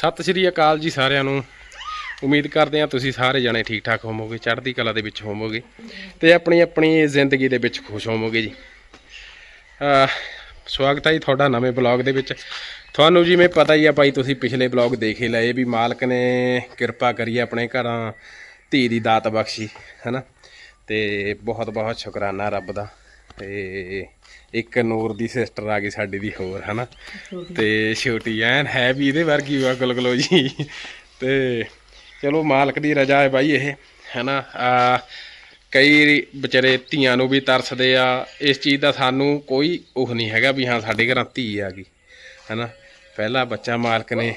ਸਤਿ ਸ਼੍ਰੀ ਅਕਾਲ ਜੀ ਸਾਰਿਆਂ ਨੂੰ। ਉਮੀਦ ਕਰਦੇ ਹਾਂ ਤੁਸੀਂ ਸਾਰੇ ਜਣੇ ਠੀਕ ਠਾਕ ਹੋਵੋਗੇ, ਚੜ੍ਹਦੀ ਕਲਾ ਦੇ ਵਿੱਚ ਹੋਵੋਗੇ ਤੇ ਆਪਣੀ ਆਪਣੀ ਜ਼ਿੰਦਗੀ ਦੇ ਵਿੱਚ ਖੁਸ਼ ਹੋਵੋਗੇ ਜੀ। ਸਵਾਗਤ ਹੈ ਜੀ ਤੁਹਾਡਾ ਨਵੇਂ ਬਲੌਗ ਦੇ ਵਿੱਚ। ਤੁਹਾਨੂੰ ਜਿਵੇਂ ਪਤਾ ਹੀ ਆ ਭਾਈ, ਤੁਸੀਂ ਪਿਛਲੇ ਬਲੌਗ ਦੇਖ ਹੀ ਲਏ ਵੀ ਮਾਲਕ ਨੇ ਕਿਰਪਾ ਕਰੀ ਆਪਣੇ ਘਰਾਂ ਧੀ ਦੀ ਦਾਤ ਬਖਸ਼ੀ, ਹੈਨਾ? ਤੇ ਬਹੁਤ ਬਹੁਤ ਸ਼ੁਕਰਾਨਾ ਰੱਬ ਦਾ। ਤੇ ਇੱਕ ਨੂਰ ਦੀ ਸਿਸਟਰ ਆ ਗਈ ਸਾਡੀ ਦੀ ਹੋਰ ਹਨਾ? ਤੇ ਛੋਟੀ ਐਨ ਹੈ ਵੀ ਇਹਦੇ ਵਰਗੀ ਵਾ ਗੁਲਗਲੋ ਜੀ। ਤੇ ਚਲੋ ਮਾਲਕ ਦੀ ਰਜ਼ਾ ਹੈ ਬਾਈ ਇਹ ਹੈਨਾ? ਆ ਕਈ ਵਿਚਾਰੇ ਧੀਆਂ ਨੂੰ ਵੀ ਤਰਸਦੇ ਆ। ਇਸ ਚੀਜ਼ ਦਾ ਸਾਨੂੰ ਕੋਈ ਉਹ ਨਹੀਂ ਹੈਗਾ ਵੀ ਹਾਂ ਸਾਡੇ ਘਰਾਂ ਧੀ ਆ ਗਈ ਹੈਨਾ? ਪਹਿਲਾ ਬੱਚਾ ਮਾਲਕ ਨੇ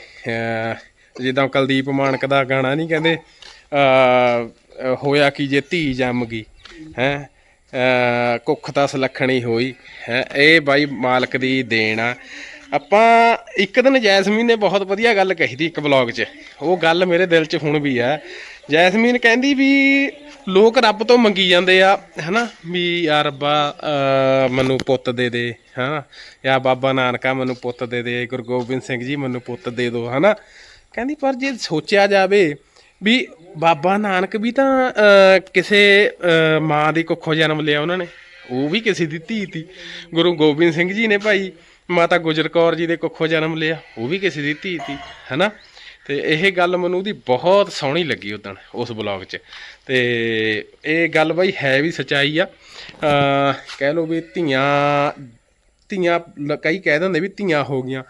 ਜਿੱਦਾਂ ਕੁਲਦੀਪ ਮਾਨਕ ਦਾ ਗਾਣਾ ਨਹੀਂ ਕਹਿੰਦੇ ਹੋਇਆ ਕੀ ਜੇ ਧੀ ਜੰਮ ਗਈ ਹੈ? ਕੁੱਖ ਤਾਂ ਸੁਲੱਖਣੀ ਹੋਈ, ਹੈ, ਇਹ ਬਾਈ ਮਾਲਕ ਦੀ ਦੇਣ ਆ। ਆਪਾਂ ਇੱਕ ਦਿਨ ਜੈਸਮੀਨ ਨੇ ਬਹੁਤ ਵਧੀਆ ਗੱਲ ਕਹੀ ਸੀ ਇੱਕ ਵਲੌਗ 'ਚ। ਉਹ ਗੱਲ ਮੇਰੇ ਦਿਲ 'ਚ ਹੁਣ ਵੀ ਆ। ਜੈਸਮੀਨ ਕਹਿੰਦੀ ਵੀ ਲੋਕ ਰੱਬ ਤੋਂ ਮੰਗੀ ਜਾਂਦੇ ਆ, ਹਨਾ? ਵੀ ਯਾ ਰੱਬਾ ਮੈਨੂੰ ਪੁੱਤ ਦੇ ਦੇ, ਹਨਾ? ਜਾਂ ਬਾਬਾ ਨਾਨਕਾ ਮੈਨੂੰ ਪੁੱਤ ਦੇ ਦੇ, ਗੁਰੂ ਗੋਬਿੰਦ ਸਿੰਘ ਜੀ ਮੈਨੂੰ ਪੁੱਤ ਦੇ ਦਿਓ ਹਨਾ? ਕਹਿੰਦੀ ਪਰ ਜੇ ਸੋਚਿਆ ਜਾਵੇ ਵੀ ਬਾਬਾ ਨਾਨਕ ਵੀ ਤਾਂ ਕਿਸੇ ਮਾਂ ਦੀ ਕੁੱਖੋਂ ਜਨਮ ਲਿਆ ਉਹਨਾਂ ਨੇ। ਉਹ ਵੀ ਕਿਸੇ ਦੀ ਧੀ ਤੀ। ਗੁਰੂ ਗੋਬਿੰਦ ਸਿੰਘ ਜੀ ਨੇ ਭਾਈ ਮਾਤਾ ਗੁਜਰ ਕੌਰ ਜੀ ਦੇ ਕੁੱਖੋਂ ਜਨਮ ਲਿਆ। ਉਹ ਵੀ ਕਿਸੇ ਦੀ ਧੀ ਤੀ, ਹੈਨਾ? ਤੇ ਇਹ ਗੱਲ ਮੈਨੂੰ ਉਹਦੀ ਬਹੁਤ ਸੋਹਣੀ ਲੱਗੀ ਉਦੋਂ ਉਸ ਬਲੌਗ 'ਚ। ਤੇ ਇਹ ਗੱਲ ਬਾਈ ਹੈ ਵੀ ਸਚਾਈ ਆ। ਕਹਿ ਲਓ ਵੀ ਧੀਆਂ ਧੀਆਂ ਕਈ ਕਹਿ ਦਿੰਦੇ ਵੀ ਧੀਆਂ ਹੋ ਗਈਆਂ।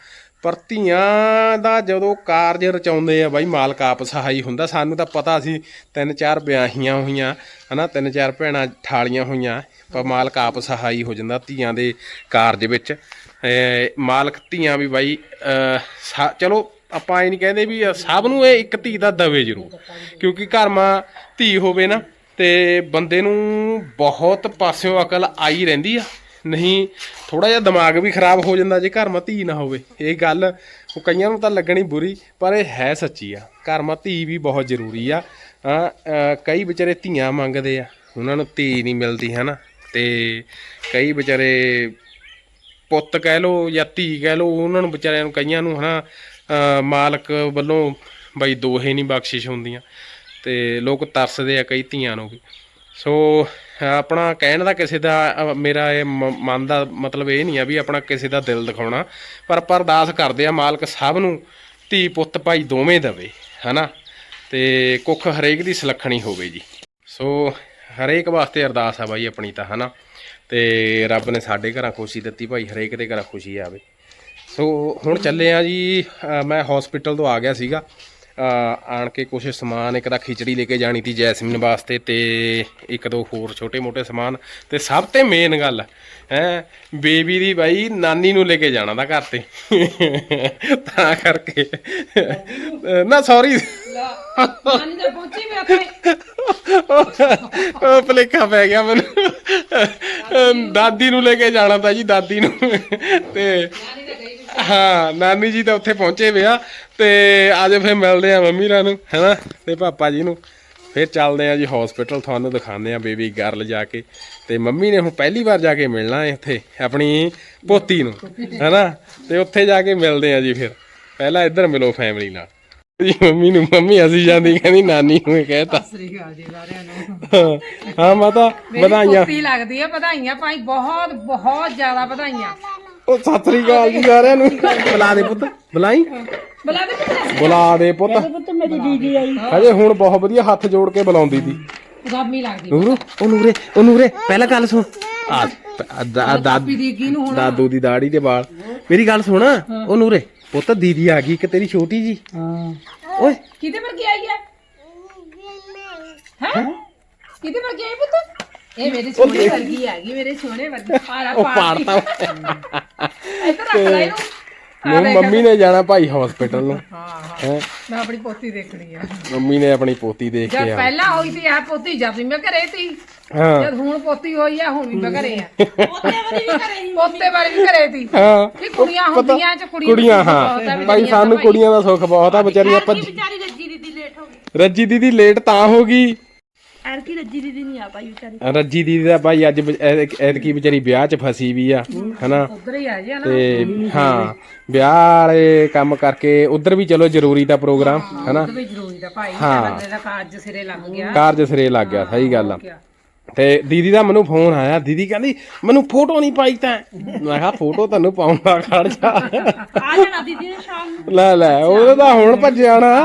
ਪਰ ਧੀਆਂ ਦਾ ਜਦੋਂ ਕਾਰਜ ਰਚਾਉਂਦੇ ਆ ਬਾਈ, ਮਾਲਕ ਆਪ ਸਹਾਈ ਹੁੰਦਾ। ਸਾਨੂੰ ਤਾਂ ਪਤਾ ਸੀ, ਤਿੰਨ ਚਾਰ ਵਿਆਹੀਆਂ ਹੋਈਆਂ, ਹਨਾ, ਤਿੰਨ ਚਾਰ ਭੈਣਾਂ ਠਾਲੀਆਂ ਹੋਈਆਂ, ਪਰ ਮਾਲਕ ਆਪ ਸਹਾਈ ਹੋ ਜਾਂਦਾ ਧੀਆਂ ਦੇ ਕਾਰਜ ਵਿੱਚ। ਮਾਲਕ ਧੀਆਂ ਵੀ ਬਾਈ ਸਾ- ਚਲੋ, ਆਪਾਂ ਇਹ ਨਹੀਂ ਕਹਿੰਦੇ ਵੀ ਸਭ ਨੂੰ ਇਹ ਇੱਕ ਧੀ ਦਾ ਦਵੇ ਜ਼ਰੂਰ, ਕਿਉਂਕਿ ਘਰ ਮਾਂ ਧੀ ਹੋਵੇ ਨਾ, ਤੇ ਬੰਦੇ ਨੂੰ ਬਹੁਤ ਪਾਸਿਓਂ ਅਕਲ ਆਈ ਰਹਿੰਦੀ ਆ। ਨਹੀਂ ਥੋੜਾ ਜਿਹਾ ਦਿਮਾਗ ਵੀ ਖਰਾਬ ਹੋ ਜਾਂਦਾ ਜੇ ਘਰ ਮਾ ਧੀ ਨਾ ਹੋਵੇ। ਇਹ ਗੱਲ ਉਹ ਕਈਆਂ ਨੂੰ ਤਾਂ ਲੱਗਣੀ ਬੁਰੀ ਪਰ ਇਹ ਹੈ ਸੱਚੀ ਆ। ਘਰ ਮਾ ਧੀ ਵੀ ਬਹੁਤ ਜ਼ਰੂਰੀ ਆ। ਕਈ ਵਿਚਾਰੇ ਧੀਆਂ ਮੰਗਦੇ ਆ ਉਹਨਾਂ ਨੂੰ ਧੀ ਨਹੀਂ ਮਿਲਦੀ ਹੈ ਨਾ ਤੇ ਕਈ ਵਿਚਾਰੇ ਪੁੱਤ ਕਹਿ ਲੋ ਜਾਂ ਧੀ ਕਹਿ ਲੋ ਉਹਨਾਂ ਨੂੰ ਵਿਚਾਰਿਆਂ ਨੂੰ ਕਈਆਂ ਨੂੰ ਹਨਾ? ਅਹ, ਮਾਲਕ ਵੱਲੋਂ ਬਈ ਦੋਹੇ ਨਹੀਂ ਬਖਸ਼ਿਸ਼ ਹੁੰਦੀਆਂ। ਤੇ ਲੋਕ ਤਰਸਦੇ ਆ ਕਈ ਧੀਆਂ ਨੂੰ ਵੀ। ਸੋ ਆਪਣਾ ਕਹਿਣ ਦਾ ਕਿਸੇ ਦਾ ਮੇਰਾ ਇਹ ਮ- ਮਨ ਦਾ ਮਤਲਬ ਇਹ ਨਹੀਂ ਆ ਵੀ ਆਪਣਾ ਕਿਸੇ ਦਾ ਦਿਲ ਦਿਖਾਉਣਾ, ਪਰ ਪਰ ਅਰਦਾਸ ਕਰਦੇ ਆ ਮਾਲਕ ਸਭ ਨੂੰ ਧੀ ਪੁੱਤ ਭਾਈ ਦੋਵੇਂ ਦਵੇ, ਹਨਾ? ਤੇ ਕੁੱਖ ਹਰੇਕ ਦੀ ਸੁਲੱਖਣੀ ਹੋਵੇ ਜੀ। ਸੋ ਹਰੇਕ ਵਾਸਤੇ ਅਰਦਾਸ ਆ ਬਾਈ ਆਪਣੀ ਤਾਂ, ਹਨਾ? ਤੇ ਰੱਬ ਨੇ ਸਾਡੇ ਘਰਾਂ ਖੁਸ਼ੀ ਦਿੱਤੀ ਭਾਈ, ਹਰੇਕ ਦੇ ਘਰਾਂ ਖੁਸ਼ੀ ਆਵੇ। ਸੋ ਹੁਣ ਚੱਲੇ ਆ ਜੀ ਮੈਂ ਹਸਪੀਟਲ ਤੋਂ ਆ ਗਿਆ ਸੀਗਾ। ਆਣ ਕੇ ਕੁਝ ਸਮਾਨ ਇੱਕ ਤਾਂ ਖਿਚੜੀ ਲੈ ਕੇ ਜਾਣੀ ਤੀ ਜੈਸਮੀਨ ਵਾਸਤੇ ਤੇ ਇੱਕ ਦੋ ਹੋਰ ਛੋਟੇ-ਮੋਟੇ ਸਮਾਨ ਤੇ ਸਭ ਤੇ ਮੇਨ ਗੱਲ ਹੈ ਬੇਬੀ ਦੀ ਬਾਈ ਨਾਨੀ ਨੂੰ ਲੈ ਕੇ ਜਾਣਾ ਦਾ ਘਰ ਤੇ। ਤਾਂ ਕਰਕੇ। ਨਾ ਸੌਰੀ ਨਾਨੀ ਤਾਂ ਪਹੁੰਚੀ ਉੱਥੇ ਉਹ ਭਲੇਖਾ ਪੈ ਗਿਆ ਮੈਨੂੰ। ਦਾਦੀ ਨੂੰ। ਲੈ ਕੇ ਜਾਣਾ ਤਾਂ ਜੀ ਦਾਦੀ ਨੂੰ। ਤੇ ਹਾਂ ਨਾਨੀ ਜੀ ਤਾਂ ਉੱਥੇ ਪਹੁੰਚੇ ਵੇ ਆ ਤੇ ਅੱਜ ਫਿਰ ਮਿਲਦੇ ਆ ਮੰਮੀ ਰਾਂ ਨੂੰ ਹੈਨਾ? ਤੇ ਪਾਪਾ ਜੀ ਨੂੰ। ਫਿਰ ਚੱਲਦੇ ਆ ਜੀ ਹਸਪੀਟਲ ਤੁਹਾਨੂੰ ਦਿਖਾਉਂਦੇ ਆ ਬੇਬੀ ਗਰਲ ਜਾ ਕੇ। ਤੇ ਮੰਮੀ ਨੇ ਹੁਣ ਪਹਿਲੀ ਵਾਰ ਜਾ ਕੇ ਮਿਲਣਾ ਉੱਥੇ ਆਪਣੀ ਪੋਤੀ ਨੂੰ ਹੈਨਾ? ਤੇ ਉੱਥੇ ਜਾ ਕੇ ਮਿਲਦੇ ਆ ਜੀ ਫਿਰ। ਪਹਿਲਾਂ ਇੱਧਰ ਮਿਲੋ ਫੈਮਿਲੀ ਨਾਲ। ਜੀ ਮੰਮੀ ਨੂੰ ਮੰਮੀ ਅਸੀਂ ਜਾਂਦੀ ਕਹਿੰਦੀ ਨਾਨੀ ਨੂੰ ਇਹ ਕਹਿਤਾ। ਸ੍ਰੀ ਅਕਾਲ ਜੀ ਸਾਰਿਆਂ ਨੂੰ। ਹਾਂ, ਮਾਤਾ ਵਧਾਈਆਂ। ਕੁੱਤੀ ਲੱਗਦੀ ਆ ਵਧਾਈਆਂ ਭਾਈ ਬਹੁਤ ਬਹੁਤ ਜ਼ਿਆਦਾ ਵਧਾਈਆਂ। ਉਹ ਸਤਿ ਸ੍ਰੀ ਅਕਾਲ ਜੀ ਸਾਰਿਆਂ ਨੂੰ। ਬੁਲਾ ਦੇ ਪੁੱਤ ਬੁਲਾਈ? ਬੁਲਾ ਦੇ ਪੁੱਤ। ਬੁਲਾ ਦੇ ਪੁੱਤ ਪੁੱਤ ਮੇਰੀ ਦੀਦੀ ਆਈ। ਹਜੇ ਹੁਣ ਬਹੁਤ ਵਧੀਆ ਹੱਥ ਜੋੜ ਕੇ ਬੁਲਾਉਂਦੀ ਦੀ ਗਾਮੀ ਲੱਗਦੀ। ਨੂਰੂ ਉਹ ਨੂਰੇ ਉਹ ਨੂਰੇ ਪਹਿਲਾਂ ਗੱਲ ਸੁਣ। ਆ ਦਾ- ਦਾ- ਦੀ ਕੀ ਨੂੰ ਹੁਣ। ਦਾਦੂ ਦੀ ਦਾੜੀ ਤੇ ਵਾਲ। ਮੇਰੀ ਗੱਲ ਸੁਣ ਉਹ ਨੂਰੇ ਪੁੱਤ ਦੀਦੀ ਆ ਗਈ ਇੱਕ ਤੇਰੀ ਛੋਟੀ ਜੀ। ਹਾਂ। ਓਏ। ਕਿਹਦੇ ਵਰਗੀ ਆਈ ਹੈ ਹੈ? ਕਿਹਦੇ ਵਰਗੀ ਆਈ ਪੁੱਤ? ਇਹ ਮੇਰੇ ਸੋਹਣੇ ਵਰਗੀ ਆ ਗਈ ਮੇਰੇ ਸੋਹਣੇ ਵਰਗੀ। ਪਾੜਾ ਉਹ ਪਾੜ ਪਾੜਤਾ ਇੱਧਰ ਰੱਖ ਲੈ ਇਹਨੂੰ। ਨੂੰ ਮੰਮੀ ਨੇ ਜਾਣਾ ਭਾਈ ਹਸਪੀਟਲ ਨੂੰ। ਹਾਂ ਹਾਂ। ਹੈ? ਮੈਂ ਆਪਣੀ ਪੋਤੀ ਦੇਖਣੀ ਆ। ਮੰਮੀ ਨੇ ਆਪਣੀ ਪੋਤੀ ਦੇਖ ਜਦ ਕੇ ਆ। ਪਹਿਲਾਂ ਹੋਈ ਸੀ ਆ ਪੋਤੀ ਜਦ ਵੀ ਮੈਂ ਘਰੇ ਸੀ। ਹਾਂ। ਜਦ ਹੁਣ ਪੋਤੀ ਹੋਈ ਆ ਹੁਣ ਵੀ ਮੈਂ ਘਰੇ ਆ। ਪੋਤੇ ਵਾਲੀ ਵੀ ਕਰੇ ਪੋਤੇ ਵਾਲੀ ਵੀ ਘਰੇ ਸੀ। ਹਾਂ। ਕਿ ਕੁੜੀਆਂ ਪਤਾ- ਹੁੰਦੀਆਂ ਚ ਕੁੜੀਆਂ ਕੁੜੀਆਂ ਦਾ ਸੁੱਖ ਬਹੁਤ ਆ ਹਾਂ ਵੀ ਭਾਈ ਜਿਹੜੀਆਂ ਸਾਨੂੰ ਕੁੜੀਆਂ ਦਾ ਸੁੱਖ ਬਹੁਤ ਆ ਵਿਚਾਰੀਆਂ ਭੱਜ ਵਿਚਾਰੀ ਰੱਜੀ ਦੀ ਲੇਟ ਹੋ ਗਈ। ਰੱਜੀ ਦੀਦੀ ਲੇਟ ਤਾਂ ਹੋ ਗਈ। ਐਰਕੀ ਰੱਜੀ ਦੀਦੀ ਨਹੀਂ ਆ ਪਾਈ ਵਿਚਾਰੀ। ਰੱਜੀ ਦੀਦੀ ਦਾ ਭਾਈ ਅੱਜ ਐਤ- ਐਤਕੀ ਵਿਚਾਰੀ ਵਿਆਹ 'ਚ ਫਸੀ ਵੀ ਆ ਹਨਾ? ਉਧਰ ਹੀ ਆ ਜੀ ਨਾ ਤੇ ਹਾਂ ਵਿਆਹ ਵਾਲੇ ਕੰਮ ਕਰਕੇ ਉਧਰ ਵੀ ਚਲੋ ਜ਼ਰੂਰੀ ਦਾ ਪ੍ਰੋਗਰਾਮ ਹਨਾ? ਉਹ ਵੀ ਜ਼ਰੂਰੀ ਦਾ ਭਾਈ ਹਾਂ। ਬੰਦੇ ਦਾ ਕਾਜ ਸਿਰੇ ਲੱਗ ਗਿਆ। ਕਾਰਜ ਸਿਰੇ ਲੱਗ ਗਿਆ ਸਹੀ ਗੱਲ ਆ? ਤੇ ਦੀਦੀ ਦਾ ਮੈਨੂੰ ਫੋਨ ਆਇਆ ਦੀਦੀ ਕਹਿੰਦੀ ਮੈਨੂੰ ਫੋਟੋ ਨਹੀਂ ਪਾਈ ਤਾਂ। ਮੈਂ ਕਿਹਾ ਫੋਟੋ ਤੁਹਾਨੂੰ ਪਾਉਂਦਾ ਖੜ ਜਾ। ਆ ਜਾਣਾ ਦੀਦੀ ਨੇ ਸ਼ਾਮ ਨੂੰ। ਲੈ ਲੈ ਉਹਦਾ ਤਾਂ ਹੁਣ ਭੱਜਿਆ ਨਾ।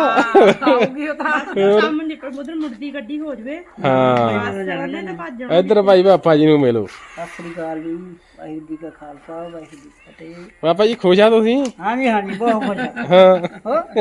ਆਉਗੀ ਉਹ ਤਾਂ। ਸ਼ਾਮ ਨੂੰ ਨਿਕਲ ਉਧਰ ਮੁੜਦੀ ਗੱਡੀ ਹੋ ਜਵੇ। ਹਾਂ। ਉਹਨੇ ਤਾਂ ਭੱਜ ਜਾਣਾ। ਇੱਧਰ ਭਾਈ ਪਾਪਾ ਜੀ ਨੂੰ ਮਿਲੋ। ਸਤਿ ਸ੍ਰੀ ਅਕਾਲ ਜੀ ਵਾਹਿਗੁਰੂ ਜੀ ਕਾ ਖਾਲਸਾ ਵਾਹਿਗੁਰੂ ਜੀ ਕੀ ਫਤਿਹ। ਪਾਪਾ ਜੀ ਖੁਸ਼ ਆ ਤੁਸੀਂ? ਹਾਂਜੀ ਹਾਂਜੀ ਬਹੁਤ ਖੁਸ਼ ਹਾਂ।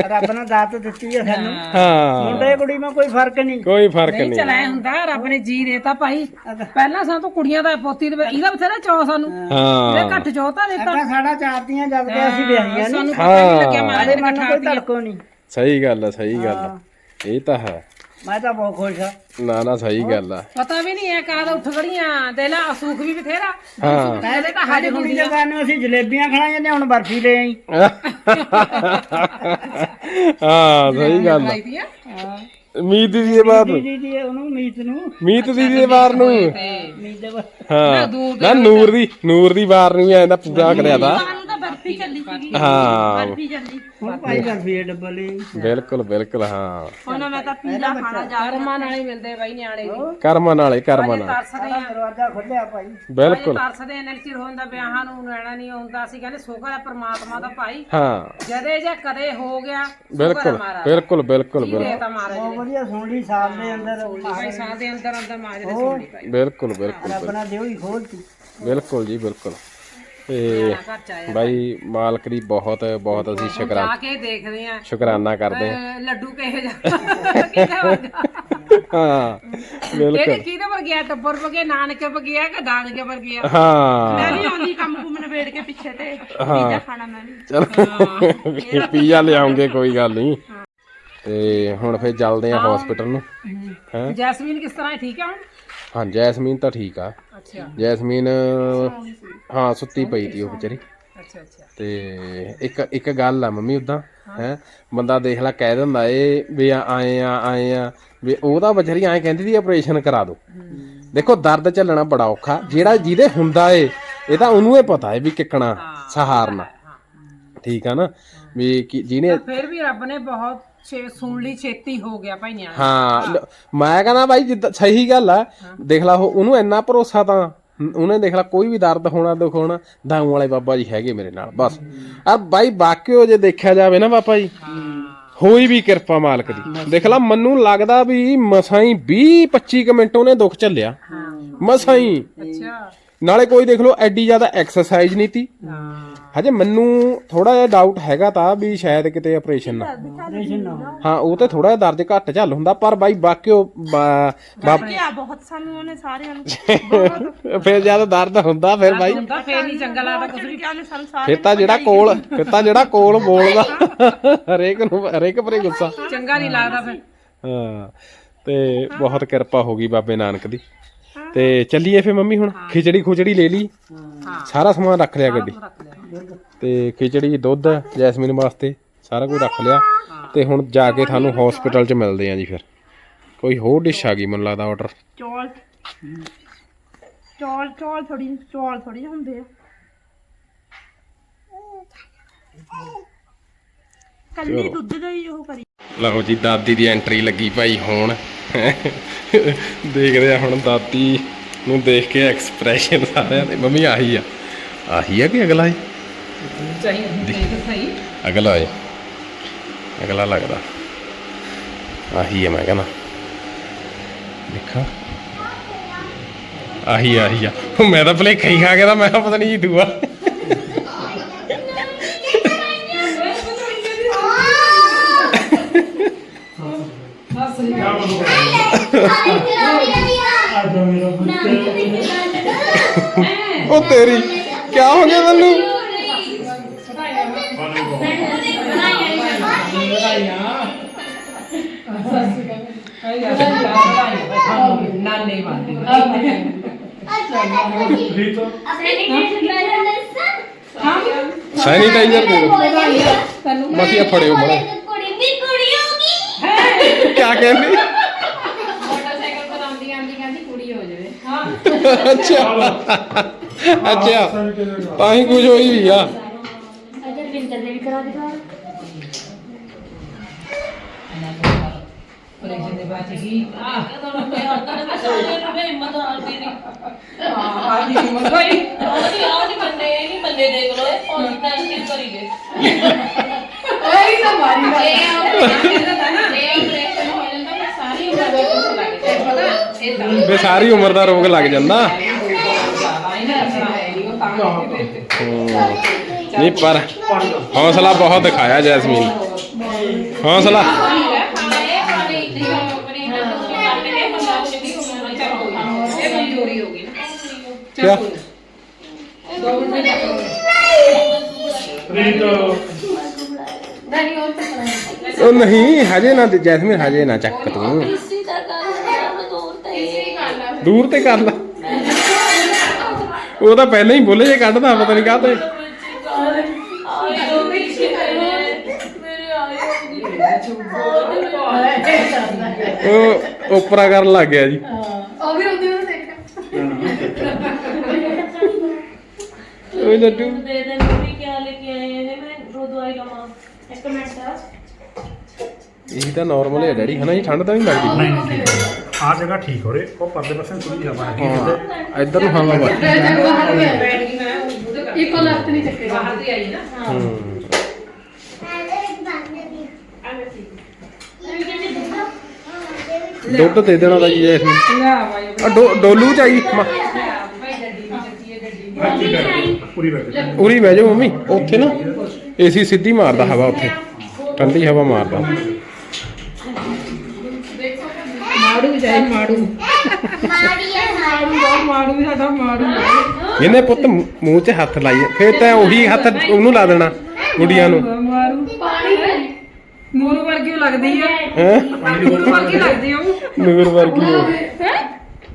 ਰੱਬ ਨੇ ਦਾਤ ਦਿੱਤੀ ਹੈ ਸਾਨੂੰ। ਹਾਂ। ਮੁੰਡੇ ਕੁੜੀ ਵਿੱਚ ਕੋਈ ਫ਼ਰਕ ਨਹੀਂ। ਕੋਈ ਫ਼ਰਕ ਨਹੀਂ ਨਹੀਂ। ਚਲਾਇਆ ਹੁੰਦਾ ਰੱਬ ਨੇ ਜੀ ਦੇਤਾ ਭਾਈ। ਪਹਿਲਾਂ ਸਾਨੂੰ ਤਾਂ ਕੁੜੀਆਂ ਦਾ ਪੋਤੀ ਦੇ ਇਹਦਾ ਬਥੇਰਾ ਚੌ ਸਾਨੂੰ। ਹਾਂ। ਇਹ ਘੱਟ ਚੌ ਤਾਂ ਦਿੱਤਾ। ਅੱਗਾ ਸਾਡਾ ਚਾਰਤੀਆਂ ਜਦ ਕੇ ਅਸੀਂ ਵਿਆਹੀਆਂ ਨਹੀਂ ਸਾਨੂੰ ਪਤਾ ਨਹੀਂ ਲੱਗਿਆ ਮਾਂ ਸਾਡੇ ਦੇ ਮਨ ਨੂੰ ਕੋਈ ਧੜਕੋ ਨਹੀਂ ਸਹੀ ਗੱਲ ਆ ਸਹੀ ਗੱਲ ਆ। ਇਹ ਤਾਂ ਹੈ। ਮੈਂ ਤਾਂ ਬਹੁਤ ਖੁਸ਼ ਹਾਂ ਨਾ ਨਾ ਸਹੀ ਗੱਲ ਆ। ਪਤਾ ਵੀ ਨਹੀਂ ਹੈ ਕਾਹਦਾ ਉੱਠ ਖੜੀਆਂ। ਦੇ ਲਾ ਸੁਖ ਵੀ ਬਥੇਰਾ। ਹਾਂ। ਇਹਦੇ ਤਾਂ ਸਾਡੀ ਕੁੜੀ ਦੇ ਕੰਨ ਅਸੀਂ ਜਲੇਬੀਆਂ ਖਾਣੀਆਂ ਨੇ ਹੁਣ ਬਰਫੀ ਲੈ ਆਈ। ਹਾਂ ਸਹੀ ਗੱਲ ਆ। ਮੀਤ ਦੀਦੀ ਦੇ ਬਾਅਦ ਦੀਦੀ ਦੀ ਉਹਨੂੰ ਮੀਤ ਨੂੰ। ਮੀਤ ਦੀਦੀ ਦੇ ਨੂੰ। ਮੀਤ ਦੇ ਬਾਅਦ ਹਾਂ। ਨਾ ਨੂਰ ਦੀ ਨੂਰ ਦੀ ਬਾਰ ਨੂੰ ਵੀ ਐਂ ਤਾਂ ਪੂਰਾ ਕਰਿਆ ਤਾਂ। ਬਰਫੀ ਚੱਲੀ ਸੀਗੀ। ਹਾਂ। ਬਰਫੀ ਚੱਲੀ। ਹੁਣ ਭਾਈ ਬਰਫੀ ਦੇ ਡੱਬੇ ਲਈ ਬਿਲਕੁਲ ਬਿਲਕੁਲ ਹਾਂ। ਹੁਣ ਮੈਂ ਤਾਂ ਪੀਜ਼ਾ ਖਾਣਾ ਜਾ ਕਰਮਾਂ ਨਾਲ ਹੀ ਮਿਲਦੇ ਬਾਈ ਨਿਆਣੇ ਵੀ ਕਰਮਾਂ ਨਾਲੇ ਕਰਮਾਂ ਨਾਲ। ਤਰਸਦੇ ਆ। ਦਰਵਾਜ਼ਾ ਖੋਲਿਆ ਭਾਈ। ਬਿਲਕੁਲ। ਤਰਸਦੇ ਇੰਨੇ ਚਿਰ ਹੁੰਦਾ ਵਿਆਹਾਂ ਨੂੰ ਰਹਿਣਾ ਨਹੀਂ ਹੁੰਦਾ ਸੀ ਕਹਿੰਦੇ ਸ਼ੁਕਰ ਹੈ ਪ੍ਰਮਾਤਮਾ ਦਾ ਭਾਈ। ਹਾਂ। ਜਦੇ ਜੇ ਕਦੇ ਹੋ ਗਿਆ ਬਿਲਕੁਲ ਬਿਲਕੁਲ ਬਿਲਕੁਲ ਬਿਲਕੁਲ। ਇਹ ਤਾਂ ਮਹਾਰਾਜ ਬਹੁਤ ਵਧੀਆ ਸੁਣ ਲਈ ਸਾਲ ਦੇ ਅੰਦਰ ਭਾਈ। ਸਾਹ ਦੇ ਅੰਦਰ ਅੰਦਰ ਮਾਜ ਦੇ ਸੋਣੀ ਭਾਈ। ਬਿਲਕੁਲ ਬਿਲਕੁਲ ਰੱਬ ਦਿਓ ਹੀ ਖੋਲਤੀ ਬਿਲਕੁਲ ਜੀ ਬਿਲਕੁਲ। ਤੇ ਬਾਈ ਮਾਲਕ ਦੀ ਬਹੁਤ ਬਹੁਤ ਅਸੀਂ ਜਾ ਕੇ ਦੇਖਦੇ ਆ ਸ਼ੁਕਰਾਨਾ ਕਰਦੇ ਹਾਂ। ਅਹ ਲੱਡੂ ਕਿਹੋ ਜਿਹਾ ਕਿਹਦੇ ਵਰਗਾ? ਹਾਂ ਬਿਲਕੁਲ। ਇਹਦੇ ਕਿਹਦੇ ਵਰ ਗਿਆ ਟੱਬਰ ਵਰ ਗਿਆ ਨਾਨਕੇ ਵਰ ਗਿਆ ਕਿ ਦਾਦਕੇ ਵਰ ਗਿਆ ਹਾਂ। ਮੈਂ ਵੀ ਆਉਂਦੀ ਕੰਮ ਕੁਮ ਨਵੇੜ ਕੇ ਪਿੱਛੇ ਤੇ। ਪੀਜ਼ਾ ਖਾਣਾ ਮੈਂ ਵੀ। ਚਲੋ। ਪੀਜ਼ਾ ਲਿਆਉਂਗੇ ਕੋਈ ਗੱਲ ਨਹੀਂ। ਤੇ ਹੁਣ ਫੇਰ ਚੱਲਦੇ ਆ ਹਸਪੀਟਲ ਨੂੰ। ਹੈ? ਜੈਸਮੀਨ ਕਿਸ ਤਰ੍ਹਾਂ ਹੈ? ਠੀਕ ਹੈ ਹੁਣ? ਹਾਂ ਜੈਸਮੀਨ ਤਾਂ ਠੀਕ ਆ। ਅੱਛਾ। ਜੈਸਮੀਨ ਹਾਂ ਸੁੱਤੀ ਪਈ ਤੀ ਉਹ ਵਿਚਾਰੀ। ਅੱਛਾ ਅੱਛਾ। ਤੇ ਇੱਕ ਇੱਕ ਗੱਲ ਆ ਮੰਮੀ ਉਦਾਂ ਹੈ। ਬੰਦਾ ਦੇਖ ਲੈ ਕਹਿ ਦਿੰਦਾ ਏ ਵੀ ਆਏ ਆ ਆਏ ਆ ਵੀ ਉਹਦਾ ਵਿਚਾਰੀ ਐਂ ਕਹਿੰਦੀ ਦੀ ਆਪਰੇਸ਼ਨ ਕਰਾ ਦੋ। ਦੇਖੋ ਦਰਦ ਝੱਲਣਾ ਬੜਾ ਔਖਾ ਜਿਹੜਾ ਜਿਹਦੇ ਹੁੰਦਾ ਏ ਇਹ ਤਾਂ ਉਹਨੂੰ ਹੀ ਪਤਾ ਏ ਵੀ ਕਿੱਕਣਾ ਸਹਾਰਨਾ। ਠੀਕ ਆ ਨਾ ਵੀ ਜਿਹਨੇ ਫਿਰ ਵੀ ਰੱਬ ਨੇ ਬਹੁਤ ਛੇ ਸੁਣ ਲਈ ਛੇਤੀ ਹੋ ਗਿਆ ਭਾਈ ਨਿਆਣਾ ਹਾਂ ਲ- ਮੈਂ ਕਹਿੰਦਾ ਬਾਈ ਜਿੱਦਾਂ ਸਹੀ ਗੱਲ ਆ। ਦੇਖ ਲਾ ਉਹ- ਉਹਨੂੰ ਇੰਨਾ ਭਰੋਸਾ ਤਾਂ ਉਹਨੇ ਦੇਖ ਲਾ ਕੋਈ ਵੀ ਦਰਦ ਹੋਣਾ ਦੁੱਖ ਹੋਣਾ ਦਾਊ ਵਾਲੇ ਬਾਬਾ ਜੀ ਹੈਗੇ ਮੇਰੇ ਨਾਲ ਬਸ। ਆ ਬਾਈ ਬਾਕਿਓ ਜੇ ਦੇਖਿਆ ਜਾਵੇ ਨਾ ਬਾਬਾ ਜੀ ਹੋਈ ਵੀ ਕਿਰਪਾ ਮਾਲਕ ਦੀ। ਦੇਖ ਲਾ ਮੈਨੂੰ ਲੱਗਦਾ ਵੀ ਮਸਾਂ ਹੀ 20 25 ਕੁ ਮਿੰਟ ਉਹਨੇ ਦੁੱਖ ਝੱਲਿਆ। ਮਸਾਂ ਹੀ। ਅੱਛਾ। ਨਾਲੇ ਕੋਈ ਦੇਖ ਲਓ ਐਡੀ ਜ਼ਿਆਦਾ ਐਕਸਰਸਾਈਜ਼ ਨਹੀਂ ਤੀ ਹਾਂ। ਹਜੇ ਮੈਨੂੰ ਥੋੜਾ ਜਿਹਾ ਡਾਊਟ ਹੈਗਾ ਤਾਂ ਵੀ ਸ਼ਾਇਦ ਕਿਤੇ ਆਪਰੇਸ਼ਨ ਨਾ। ਹਾਂ ਉਹ ਤੇ ਥੋੜਾ ਜਿਹਾ ਦਰਦ ਘੱਟ ਚੱਲ ਹੁੰਦਾ ਪਰ ਬਾਈ ਬਾਕਿਓ ਬਾ- ਬਾ- ਕਿਹਾ ਬਹੁਤ ਸਾਨੂੰ ਉਹਨੇ ਸਾਰਿਆਂ ਨੂੰ ਫਿਰ ਜਦ ਦਰਦ ਹੁੰਦਾ ਫਿਰ ਬਾਈ ਹੁੰਦਾ ਫੇਰ ਨਹੀਂ ਚੰਗਾ ਲੱਗਦਾ ਕੁਝ ਵੀ। ਕਿਹਾ ਨੇ ਸਾਨੂੰ ਸਾਰੇ ਫਿਰ ਤਾਂ ਜਿਹੜਾ ਕੋਲ ਫਿਰ ਤਾਂ ਜਿਹੜਾ ਕੋਲ ਬੋਲਦਾ ਹਰੇਕ ਨੂੰ ਹਰੇਕ ਪਰੇ ਗੁੱਸਾ। ਚੰਗਾ ਨਹੀਂ ਲੱਗਦਾ ਫਿਰ। ਹਾਂ ਤੇ ਬਹੁਤ ਕਿਰਪਾ ਹੋ ਗਈ ਬਾਬੇ ਨਾਨਕ ਦੀ। ਤੇ ਚੱਲੀਏ ਫੇ ਮੰਮੀ ਹੁਣ ਖਿਚੜੀ ਖੁਚੜੀ ਲੈ ਲਈ। ਸਾਰਾ ਸਮਾਨ ਰੱਖ ਲਿਆ ਗੱਡੀ। ਤੇ ਖਿਚੜੀ ਦੁੱਧ ਜੈਸਮੀਨ ਵਾਸਤੇ ਸਾਰਾ ਕੁਝ ਰੱਖ ਲਿਆ। ਤੇ ਹੁਣ ਜਾ ਕੇ ਤੁਹਾਨੂੰ ਹਸਪੀਟਲ 'ਚ ਮਿਲਦੇ ਆਂ ਜੀ ਫਿਰ। ਕੋਈ ਹੋਰ ਡਿਸ਼ ਆ ਗਈ ਮੈਨੂੰ ਲੱਗਦਾ ਆਰਡਰ ਚੌਲ। ਚੌਲ ਚੌਲ ਥੋੜੀ ਚੌਲ ਥੋੜੀ ਹੁੰਦੇ ਆ। ਕੱਲੀ ਦੁੱਧ ਦਾ ਹੀ ਉਹ ਕਰੀ। ਲਓ ਜੀ ਦਾਦੀ ਦੀ ਐਂਟਰੀ ਲੱਗੀ ਭਾਈ ਹੁਣ। ਦੇਖਦੇ ਆ ਹੁਣ ਦਾਦੀ ਨੂੰ ਦੇਖ ਕੇ ਐਕਸਪ੍ਰੈਸ਼ਨ ਸਾਰਿਆਂ ਦੇ। ਮੰਮੀ ਆਹੀ ਆ। ਆਹੀ ਆ ਕਿ ਅਗਲਾ ਹੈ? ਸਹੀ ਅਗਲਾ ਹੈ ਅਗਲਾ ਲੱਗਦਾ। ਆਹੀ ਆ ਮੈਂ ਕਹਿੰਦਾ। ਦੇਖਾ। ਆਹੀ ਆਹੀ ਆ। ਮੈਂ ਤਾਂ ਭਲੇਖਾ ਹੀ ਖਾ ਗਿਆ ਤਾਂ ਮੈਂ ਕਿਹਾ ਪਤਾ ਨਹੀਂ ਦੂਆ ਉਹ ਤੇਰੀ। ਕੀ ਹੋ ਗਿਆ ਮੈਨੂੰ ਨਾਨੇ ਵਾਲੀ ਸੈਨੀਟਾਈਜ਼ਰ ਦੇ ਦਿਓ। ਮਸੀਆ ਫੜਿਓ ਮੜਾ। ਕੁੜੀ ਵੀ ਕੁੜੀ ਹੋਗੀ ਕੀ ਕਹਿੰਦੀ ਅੱਛਾ। ਅੱਛਾ। ਤਾਂ ਹੀ ਕੁਝ ਹੋਈ ਵੀ ਆ। ਅਜੇ ਵਿੰਦਰ ਨੇ ਵੀ ਕਰਾ ਦਿੱਤਾ। ਆਪਰੇਸ਼ਨ ਦੇ ਬਾਅਦ ਕੀ ਆ ਆ ਜੀ ਹਿੰਮਤ ਹੋਈ ਇਹ ਤਾਂ ਮਾਰੀ ਦਾ। ਇਹ ਆਪਰੇਸ਼ਨ ਹੋ ਜਾਂਦਾ ਮੈਂ ਸਾਰੀ ਉਮਰ ਦਾ ਕੁਝ ਲੱਗ ਜਾਂਦਾ। ਪਤਾ ਇਹ ਤਾਂ ਵੀ ਸਾਰੀ ਉਮਰ ਦਾ ਰੋਗ ਲੱਗ ਜਾਂਦਾ। ਨਹੀਂ ਪਰ ਹੌਸਲਾ ਬਹੁਤ ਦਿਖਾਇਆ ਜੈਸਮੀਨ। ਹੌਸਲਾ। ਕਿਆ? ਉਹ ਨਹੀਂ ਹਜੇ ਨਾ ਤੇ ਜੈਸਮੀਨ ਹਜੇ ਨਾ ਚੱਕ ਤੂੰ ਇਸੀ ਦਾ ਗੱਲ ਦੂਰ ਤੇ। ਦੂਰ ਤੇ ਕਰ ਲੈ। ਉਹ ਤਾਂ ਪਹਿਲਾਂ ਹੀ ਬੋਲੇ ਜੇ ਕੱਢਦਾ ਪਤਾ ਨਹੀਂ ਕਾਹਤੇ। ਉਹ ਉਪਰਾ ਕਰਨ ਲੱਗ ਗਿਆ ਜੀ ਉਹ ਵੀ ਉਹਦੇ ਨੂੰ ਦੇਖ ਉਹ ਲੱਡੂ ਦੇ ਦੇ ਵੀ ਕਿਆ ਲੈ ਕੇ ਆਏ ਨੇ ਮੈਂ ਰੋ ਦਵਾਈ ਲਵਾਂ। ਇੱਕ ਮਿੰਟ। ਇਹ ਤਾਂ ਨਾਰਮਲ ਹੈ ਡੈਡੀ ਹਨਾ ਜੀ? ਠੰਡ ਤਾਂ ਨਹੀਂ ਲੱਗਦੀ? ਨਹੀਂ ਨਹੀਂ। ਆ ਜਗ੍ਹਾ ਠੀਕ ਹੋ ਰਹੇ। ਉਹ ਪਰਲੇ ਪਾਸੇ ਥੋੜੀ ਹਵਾ ਹੈਗੀ ਹੈ। ਹਾਂ। ਇੱਧਰ ਨੂੰ ਹਵਾ ਵੱਜ ਬਾਹਰ ਵੀ ਬੈਠ ਗਈ ਮੈਂ ਇੱਕੋ ਲੱਤ ਨਹੀਂ ਚੱਕੇ। ਬਾਹਰ ਦੀ ਆਈ ਨਾ। ਹੂੰ। ਦੁੱਧ ਦੇ ਦੇਣਾ ਦਾ ਜੀ ਲੈ। ਭਾਈ ਆ ਡੋ- ਡੋਲੂ ਚਾਹੀ ਪੂਰੀ ਬੈਠੇ ਉਰੀ ਬਹਿ ਜਾਓ ਮੰਮੀ ਉੱਥੇ ਨਾ ਏਸੀ ਸਿੱਧੀ ਮਾਰਦਾ ਹਵਾ ਉੱਥੇ। ਠੰਡੀ ਹਵਾ ਮਾਰਦਾ। ਮਾੜੂ ਜਾਈ ਮਾੜੂ। ਬਹੁਤ ਮਾੜੂ ਸਾਡਾ ਮਾੜੂ। ਇਹਨੇ ਪੁੱਤ ਮੂੰਹ- ਮੂੰਹ 'ਚ ਹੱਥ ਲਾਈ ਫੇਰ ਤਾਂ ਉਹੀ ਹੱਥ ਉਹਨੂੰ ਲਾ ਦੇਣਾ ਗੁੱਡੀਆਂ ਨੂੰ। ਮਾਰੂ ਨੂਰ ਵਰਗੀ ਉਹ ਲੱਗਦੀ ਆ। ਹੈ? ਨੂਰ ਵਰਗੀ ਲੱਗਦੀ ਆ ਉਹ। ਨੂਰ ਵਰਗੀ। ਹੈ?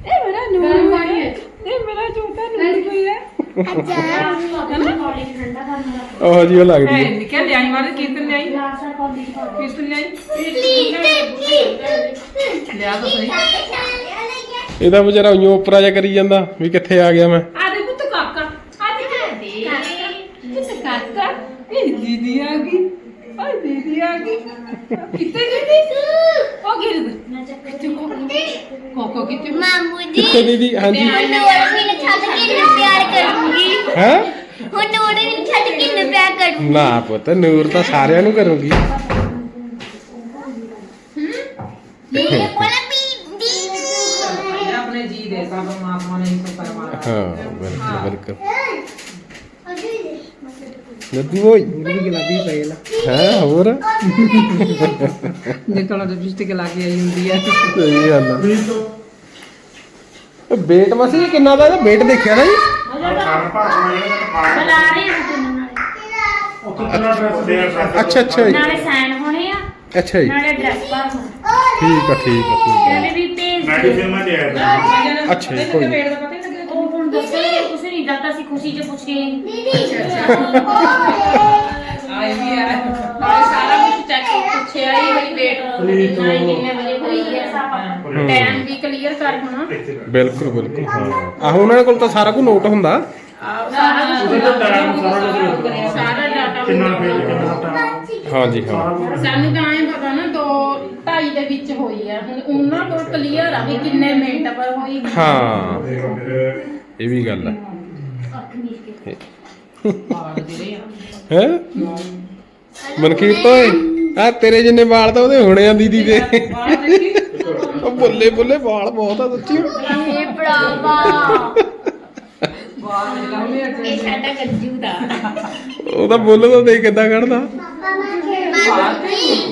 ਇਹ ਮੇਰਾ ਨੂਰ ਵਰਗੀ ਹੈ। ਮੇਰਾ ਛੋਟਾ ਨੂਰ ਕੋਈ ਹੈ ਪਾਣੀ ਠੰਡਾ ਕਰਨਾ ਉਹੋ ਜੀ ਉਹ ਲੱਗਦੀ ਐ ਹੈ। ਨਿਕਲ ਲਿਆਈ ਮਾਰ ਕੀਰਤਨ ਲਿਆਈ। ਗਲਾਸ ਆ ਪਾਣੀ ਪਾ ਕੀਰਤਨ ਲਿਆਈ। ਲਿਆ ਤਾਂ ਸਹੀ। ਇਹਦਾ ਵਿਚਾਰਾ ਉਈਓ ਉਪਰਾ ਜਿਹਾ ਕਰੀ ਜਾਂਦਾ ਵੀ ਕਿੱਥੇ ਆ ਗਿਆ ਮੈਂ। ਆ ਦੇ ਪੁੱਤ ਕਾਕਾ। ਆ ਦੇ। ਦੇ ਪੁੱਤ ਕਾਕਾ ਇਹ ਦੀਦੀ ਆ ਗਈ। ਆ ਗਈ? ਕਿੱਥੇ ਦੀਦੀ? ਉਹ ਗਿਰਦ ਮੈਂ ਚੱਕ ਕੋਕੋ ਕਿੱਥੇ ਮਾਮੂ ਜੀ ਕਿੱਥੇ ਦੀਦੀ? ਹਾਂਜੀ। ਹੁਣ ਨੂਰ ਮੈਨੂੰ ਛੱਡ ਕੇ ਇਹਨੂੰ ਪਿਆਰ ਕਰੂੰਗੀ। ਹੈ? ਹੁਣ ਨੂਰ ਮੈਨੂੰ ਛੱਡ ਕੇ ਇਹਨੂੰ ਪਿਆਰ ਕਰੂੰਗੀ। ਨਾ ਪੁੱਤ ਨੂਰ ਤਾਂ ਸਾਰਿਆਂ ਨੂੰ ਕਰੂਗੀ। ਇਹ ਕੋਲਾ ਪੀ ਦੀ ਆਪਣੇ ਜੀ ਦੇ ਸਭ ਪਰਮਾਤਮਾ ਨੇ ਇਸ ਪਰਮਾਤਮਾ ਹਾਂ ਬਿਲਕੁਲ ਬਿਲਕੁਲ। ਲੱਡੂ ਓਏ ਹੈ ਹੋਰ? ਜੇ ਕੋਲ ਲਿਪਸਟਿਕ ਲਾ ਕੇ ਆਈ ਹੁੰਦੀ ਆ। ਸਹੀ ਗੱਲ ਆ। ਇਹ ਵੇਟ ਮਸੀ ਕਿੰਨਾ ਦਾ ਇਹਦਾ? ਵੇਟ ਦੇਖਿਆ ਨਾ ਜੀ? ਰਹੇ ਹਾਂ ਤੈਨੂੰ ਦੇ ਅੱਛਾ ਅੱਛਾ ਜੀ। ਨਾਲੇ ਸਾਈਨ ਹੋਣੇ ਆ। ਅੱਛਾ ਜੀ। ਨਾਲੇ ਡਰੈਸ ਭਰ ਹੋਣਾ ਠੀਕ ਆ ਠੀਕ ਆ ਠੀਕ ਇਹਨੇ ਵੀ ਭੇਜ ਮੈਂ ਦਿਓ। ਫਿਰ ਮੈਂ ਦੇ ਆਇਆ ਅੱਛਾ ਜੀ, ਕੋਈ ਨੀ। ਪੇੜ ਦਾ ਪਤਾ ਨਹੀਂ ਲੱਗਿਆ ਉਹ ਹੁਣ ਦੱਸੋ ਕੁਛ ਨਹੀਂ ਜਾਂਦਾ ਸੀ ਖੁਸ਼ੀ ਚ ਪੁੱਛ ਕੇ ਆਈ ਵੀ ਆ। ਨਾਲੇ ਸਾਰਾ ਕੁਝ ਚੈੱਕ ਪੁੱਛਿਆ ਹੀ ਬਈ ਵੇਟ ਨਹੀਂ ਕਿੰਨੇ ਵਜੇ ਹੋਈ ਹੈ ਸਾਪਾ ਟਾਈਮ ਵੀ ਕਲੀਅਰ ਕਰ ਹੋਣਾ। ਬਿਲਕੁਲ ਬਿਲਕੁਲ ਹਾਂ। ਆਹ ਉਹਨਾਂ ਕੋਲ ਤਾਂ ਸਾਰਾ ਕੁਝ ਨੋਟ ਹੁੰਦਾ? ਸਾਰਾ ਉਹਦੇ ਤੋਂ ਟਾਈਮ ਸਾਰਾ ਕੁਝ ਸਾਰਾ ਡਾਟਾ ਕਿੰਨਾ ਰੁਪਏ ਕਿੰਨਾ ਟਾਈਮ ਹਾਂਜੀ ਹਾਂ। ਸਾਨੂੰ ਤਾਂ ਐਂ ਪਤਾ ਨਾ 2 2.5 ਦੇ ਵਿੱਚ ਹੋਈ ਆ। ਹੁਣ ਉਹਨਾਂ ਕੋਲ ਕਲੀਅਰ ਆ ਵੀ ਕਿੰਨੇ ਮਿੰਟ ਪਰ ਹੋਈ। ਹਾਂ। ਇਹ ਵੀ ਗੱਲ ਕੇ ਹੈ ਮਨਕੀਰਤ ਓਏ ਆ ਤੇਰੇ ਜਿੰਨੇ ਵਾਲ ਤਾਂ ਉਹਦੇ ਹੋਣੇ ਆ ਦੀਦੀ ਦੇ। ਉਹ ਬੁੱਲੇ ਬੁੱਲੇ ਵਾਲ ਬਹੁਤ ਆ ਸੱਚੀ। ਇਹ ਬੜਾਵਾ ਇਹ ਸਾਡਾ ਗੱਜੂ ਦਾ। ਉਹਦਾ ਬੁੱਲ ਤਾਂ ਦੇਖ ਕਿੱਦਾਂ ਕੱਢਦਾ।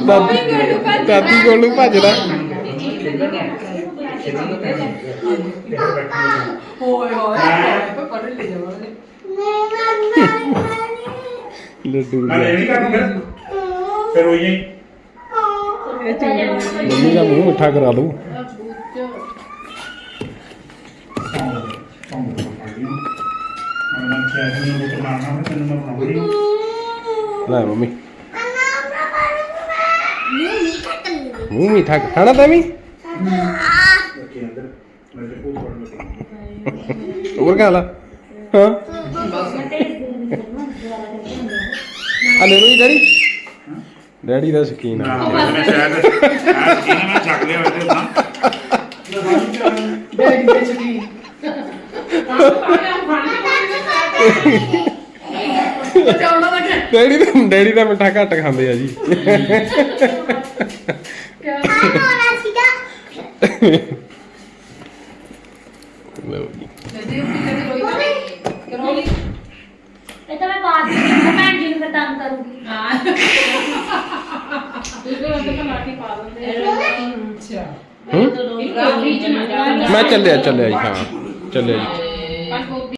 ਦਾਦੀ ਦਾਦੀ ਕੋਲ ਨੂੰ ਭੱਜਦਾ। ਹੋਏ ਹੋਏ। ਪੜ ਲੈ ਜਾਵਾਂਗੇ ਲੱਡੂ ਮੈਂ ਇਹ ਨਹੀਂ ਕਰੂੰਗਾ ਫਿਰ ਉਹ ਹੀ। ਮੰਮੀ ਦਾ ਮੂੰਹ ਮਿੱਠਾ ਕਰਾ ਦੂ ਮੈਂ ਕਿਹਾ ਕਿ ਮੈਂ ਬਣਾਉਣਾ ਮੈਂ ਤੈਨੂੰ ਮੈਂ ਬਣਾਉਂਗੀ ਲੈ ਮੰਮੀ। ਮੂੰਹ ਮਿੱਠਾ ਖਾਣਾ ਤਾਂ ਵੀ? ਕਿ ਅੰਦਰ। ਮੇਰੇ ਕੋਲ ਪੜਨ ਲੱਗੀ ਹੋਰ ਗੱਲ ਆ ਹਾਂ। ਆ ਲੈ ਲਓ ਜੀ ਡੈਡੀ। ਡੈਡੀ ਦਾ ਸ਼ਕੀਨ ਨਾ ਆ ਮੈਂ ਸ਼ਾਇਦ ਮੈਂ ਚੱਕ ਲਿਆ ਉਹਦੇ ਨਾਲ ਡੈਡੀ ਦਾ ਡੈਡੀ ਦਾ ਮਿੱਠਾ ਘੱਟ ਖਾਂਦੇ ਆ ਜੀ। ਆਣਾ ਸੀਗਾ ਲਓ ਜੀ ਜਦੀ ਉੱਤੇ ਜਦੀ ਰੋਈ ਨਾ ਕਰੋਲੀ ਇਹ ਤਾਂ ਮੈਂ ਬਾਅਦ ਵਿੱਚ ਭੈਣ ਜੀ ਨੂੰ ਮੈਂ ਤੰਗ ਕਰੂੰਗੀ ਹਾਂ ਦੂਜੇ ਬੰਦੇ ਤਾਂ ਲਾਠੀ ਪਾ ਦਿੰਦੇ ਅੱਛਾ ਹੂੰ? ਮੈਂ ਚੱਲਿਆ ਚੱਲਿਆ ਜੀ ਹਾਂ ਚੱਲਿਆ ਜੀ।